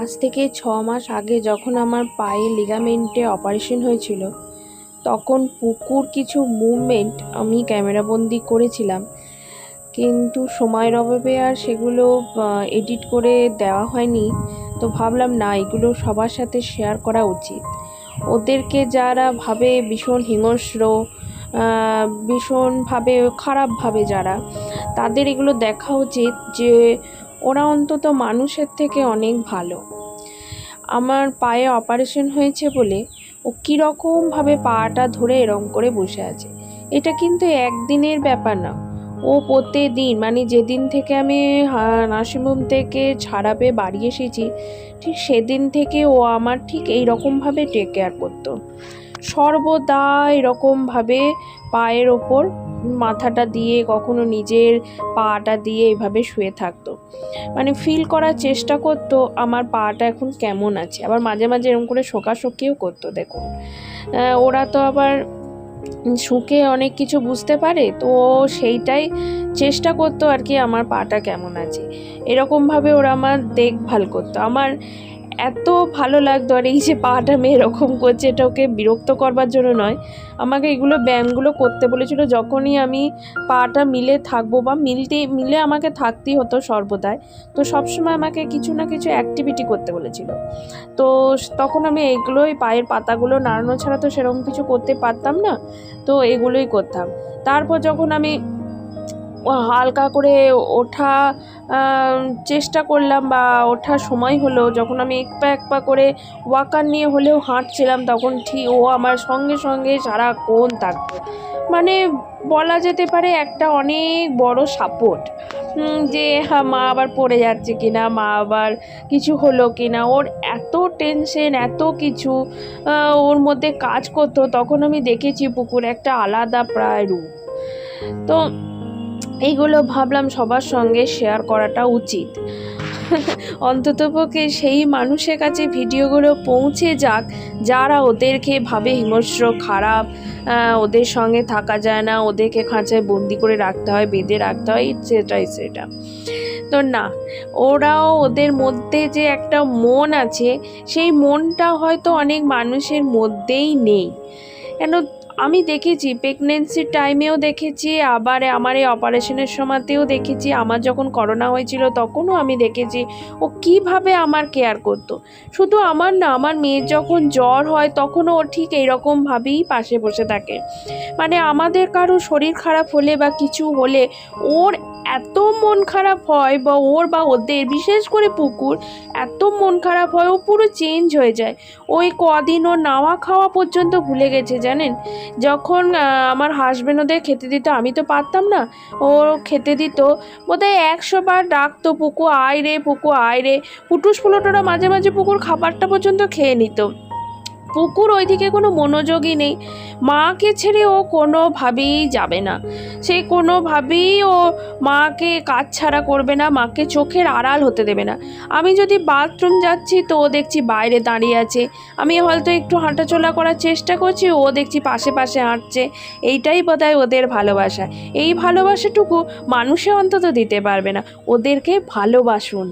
আজ থেকে ছ মাস আগে যখন আমার পায়ে লিগামেন্টে অপারেশন হয়েছিল, তখন পুকুর কিছু মুভমেন্ট আমি ক্যামেরাবন্দি করেছিলাম। কিন্তু সময়ের অভাবে আর সেগুলো এডিট করে দেওয়া হয়নি। তো ভাবলাম, না, এগুলো সবার সাথে শেয়ার করা উচিত। ওদেরকে যারা ভাবে ভীষণ হিংস্র ভীষণভাবে খারাপভাবে যারা, তাদের এগুলো দেখা উচিত যে ওরা অন্তত মানুষের থেকে অনেক ভালো। আমার পায়ে অপারেশন হয়েছে বলে ও কীরকমভাবে পাটা ধরে এরম করে বসে আছে। এটা কিন্তু একদিনের ব্যাপার না। ও প্রত্যেকদিন মানে যেদিন থেকে আমি নার্সিংহোম থেকে ছাড়া বাড়ি এসেছি, ঠিক সেদিন থেকে ও আমার ঠিক এই রকমভাবে টেক কেয়ার করতো। সর্বদা এরকমভাবে পায়ের ওপর মাথাটা দিয়ে, কখনো নিজের পাটা দিয়ে এভাবে শুয়ে থাকতো। মানে ফিল করার চেষ্টা করতো, আমার পাটা এখন কেমন আছে। আবার মাঝে মাঝে এরকম করে শোকাশোকিও করতো, দেখুন। ওরা তো আবার শুকে অনেক কিছু বুঝতে পারে, তো সেইটাই চেষ্টা করতো আর কি, আমার পাটা কেমন আছে। এরকমভাবে ওরা আমার দেখভাল করতো। আমার এত ভালো লাগতো আর এই যে পাটা আমি এরকম করছে, এটা ওকে বিরক্ত করবার জন্য নয়। আমাকে এগুলো ব্যায়ামগুলো করতে বলেছিল, যখনই আমি পাটা মিলে থাকব বা মিলতে, মিলে আমাকে থাকতেই হতো সর্বদাই। তো সবসময় আমাকে কিছু না কিছু অ্যাক্টিভিটি করতে বলেছিল। তো তখন আমি এইগুলোই পায়ের পাতাগুলো নাড়ানো ছাড়া তো সেরকম কিছু করতে পারতাম না, তো এগুলোই করতাম। তারপর যখন আমি হালকা করে ওঠা চেষ্টা করলাম বা ওঠার সময় হলো, যখন আমি এক পা এক পা করে ওয়াকার নিয়ে হলেও হাঁটছিলাম, তখন ঠিক ও আমার সঙ্গে সঙ্গে সারাক্ষণ থাকতো। মানে বলা যেতে পারে একটা অনেক বড় সাপোর্ট যে হ্যাঁ মা আবার পড়ে যাচ্ছে কিনা, মা আবার কিছু হলো কিনা, ওর এত টেনশন এত কিছু ওর মধ্যে কাজ করতো, তখন আমি দেখেছি পুকুর একটা আলাদা প্রায় রূপ। তো এইগুলো ভাবলাম সবার সঙ্গে শেয়ার করাটা উচিত। অন্ততপক্ষে সেই মানুষের কাছে ভিডিওগুলো পৌঁছে যাক, যারা ওদেরকে ভাবে হিংস্র, খারাপ ওদের সঙ্গে থাকা যায় না, ওদেরকে খাঁচায় বন্দি করে রাখতে হয়, বেঁধে রাখতে হয় সেটা সেটা তো না, ওরাও ওদের মধ্যে যে একটা মন আছে, সেই মনটা হয়তো অনেক মানুষের মধ্যেই নেই। কেন আমি দেখেছি প্রেগনেন্সির টাইমেও দেখেছি, আবার আমার এই অপারেশনের সময়তেও দেখেছি, আমার যখন করোনা হয়েছিল তখনও আমি দেখেছি, ও কীভাবে আমার কেয়ার করতো। শুধু আমার না, আমার মেয়ের যখন জ্বর হয় তখনও ও ঠিক এইরকমভাবেই পাশে বসে থাকে। মানে আমাদের কারও শরীর খারাপ হলে বা কিছু হলে ওর এত মন খারাপ হয় বা ওর বা ওদের, বিশেষ করে পুকুর, এত মন খারাপ হয়, ও পুরো চেঞ্জ হয়ে যায়। ওই কদিন ও নাওয়া খাওয়া পর্যন্ত ভুলে গেছে, জানেন? যখন আমার হাজব্যান্ড ওদের খেতে দিত, আমি তো পারতাম না। ও খেতে দিত। বোধহয় একশো বার ডাকতো পুকু, আয় রে, পুকু, আয় রে। পুটুস ফুলোটোরা মাঝে মাঝে পুকুর খাবারটা পর্যন্ত খেয়ে নিত। পুকুর ওইদিকে কোনো মনোযোগই নেই। মাকে ছেড়ে ও কোনোভাবেই যাবে না। সে কোনোভাবেই ও মাকে কাজ ছাড়া করবে না, মাকে চোখের আড়াল হতে দেবে না। আমি যদি বাথরুম যাচ্ছি তো ও দেখছি বাইরে দাঁড়িয়ে আছে। আমি হয়তো একটু হাঁটাচলা করার চেষ্টা করছি, ও দেখছি পাশে পাশে হাঁটছে। এইটাই বোধহয় ওদের ভালোবাসা। এই ভালোবাসাটুকু মানুষে অন্তত দিতে পারবে না। ওদেরকে ভালোবাসুন।